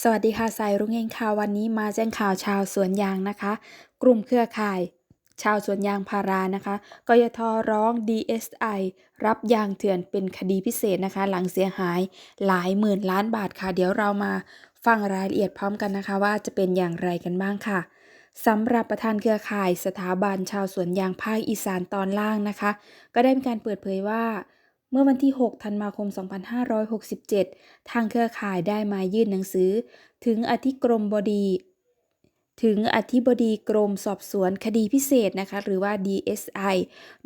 สวัสดีค่ะสายรุ้งเองค่ะวันนี้มาแจ้งข่าวชาวสวนยางนะคะ กลุ่มเครือข่าย ชาวสวนยางพารานะคะกยทร้อง DSI รับยางเถื่อนเป็นคดีพิเศษนะคะ หลังเสียหายหลายหมื่นล้านบาทค่ะ เดี๋ยวเรามาฟังรายละเอียดพร้อมกันนะคะ ว่าจะเป็นอย่างไรกันบ้างค่ะสำหรับประธานเครือข่ายสถาบันชาวสวนยางภาคอีสานตอนล่างนะคะ ก็ได้มีการเปิดเผยว่า เมื่อวันที่ 6 ธันวาคม 2567 ทางเครือข่ายได้มายื่นหนังสือ ถึงอธิกรมบดี ถึงอธิบดีกรมสอบสวนคดีพิเศษนะคะ หรือว่า DSI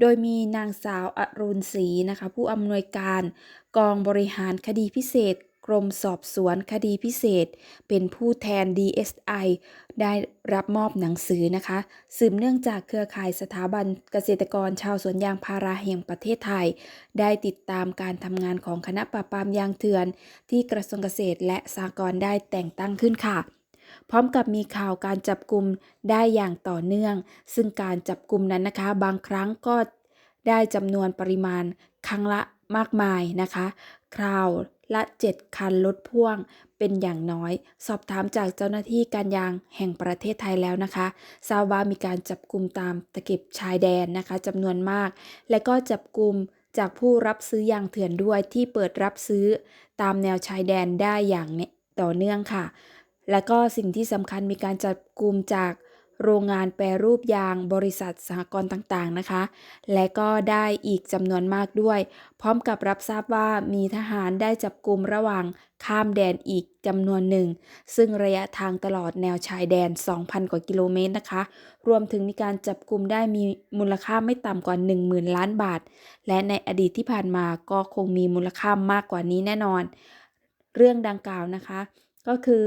โดยมีนางสาวอรุณศรีนะคะ ผู้อำนวยการกองบริหารคดีพิเศษ กรมสอบสวนคดีพิเศษ เป็นผู้แทน DSI ได้รับมอบหนังสือนะคะ สืบเนื่องจากเครือข่ายสถาบันเกษตรกรชาวสวนยางพาราแห่งประเทศไทย ได้ติดตามการทำงานของคณะปราบปรามยางเถื่อน ที่กระทรวงเกษตรและสหกรณ์ได้แต่งตั้งขึ้นค่ะพร้อมกับมีข่าวการจับกลุ่มได้อย่างต่อเนื่อง ซึ่งการจับกลุ่มนั้นนะคะ บางครั้งก็ได้จำนวนปริมาณครั้งละ มากมายนะคะ คราวละ 7 คันรถพ่วงเป็นอย่างน้อย สอบถามจากเจ้าหน้าที่การยางแห่งประเทศไทยแล้วนะคะทราบว่ามีการจับกลุ่มตามตะเข็บชายแดนนะคะจำนวนมาก และก็จับกลุ่มจากผู้รับซื้อยางเถื่อนด้วยที่เปิดรับซื้อตามแนวชายแดนได้อย่างต่อเนื่องค่ะ และก็สิ่งที่สำคัญมีการจับกลุ่มจาก โรงงานแปรรูปยางบริษัทสหกรณ์ต่างๆนะคะ และก็ได้อีกจำนวนมากด้วย พร้อมกับรับทราบว่ามีทหารได้จับกลุ่มระหว่างข้ามแดนอีกจำนวนหนึ่ง ซึ่งระยะทางตลอดแนวชายแดน 2,000 กว่ากิโลเมตรนะคะ รวมถึงมีการจับกลุ่มได้มีมูลค่าไม่ต่ำกว่า 10,000 ล้านบาท และในอดีตที่ผ่านมาก็คงมีมูลค่ามากกว่านี้แน่นอน เรื่องดังกล่าวนะคะ ก็คือ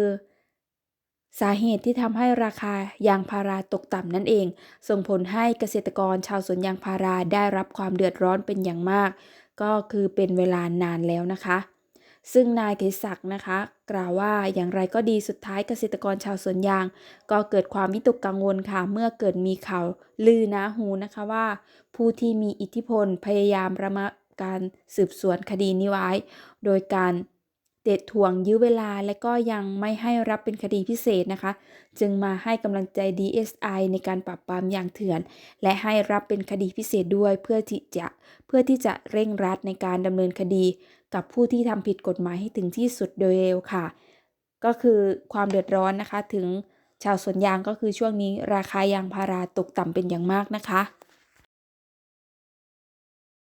สาเหตุที่ทำให้ราคายางพาราตกต่ำนั่นเอง ส่งผลให้เกษตรกรชาวสวนยางพาราได้รับความเดือดร้อนเป็นอย่างมาก ก็คือเป็นเวลานานแล้วนะคะ ซึ่งนายเกษศักดิ์นะคะ กล่าวว่าอย่างไรก็ดีสุดท้ายเกษตรกรชาวสวนยาง ก็เกิดความวิตกกังวลค่ะ เมื่อเกิดมีข่าวลือนะหูนะคะว่า ผู้ที่มีอิทธิพลพยายามระงับการสืบสวนคดีนี้ไว้ โดยการ เด็ดถ่วงยื้อเวลาและก็ยังไม่ให้รับเป็นคดีพิเศษนะคะ จึงมาให้กำลังใจ DSI ในการปราบปรามอย่างเถื่อน และให้รับเป็นคดีพิเศษด้วยเพื่อที่จะเพื่อที่จะเร่งรัดในการดำเนินคดี กับผู้ที่ทำผิดกฎหมายให้ถึงที่สุดโดยเร็วค่ะ ก็คือความเดือดร้อนนะคะถึงชาวสวนยางก็คือช่วงนี้ราคายางพาราตกต่ำเป็นอย่างมากนะคะ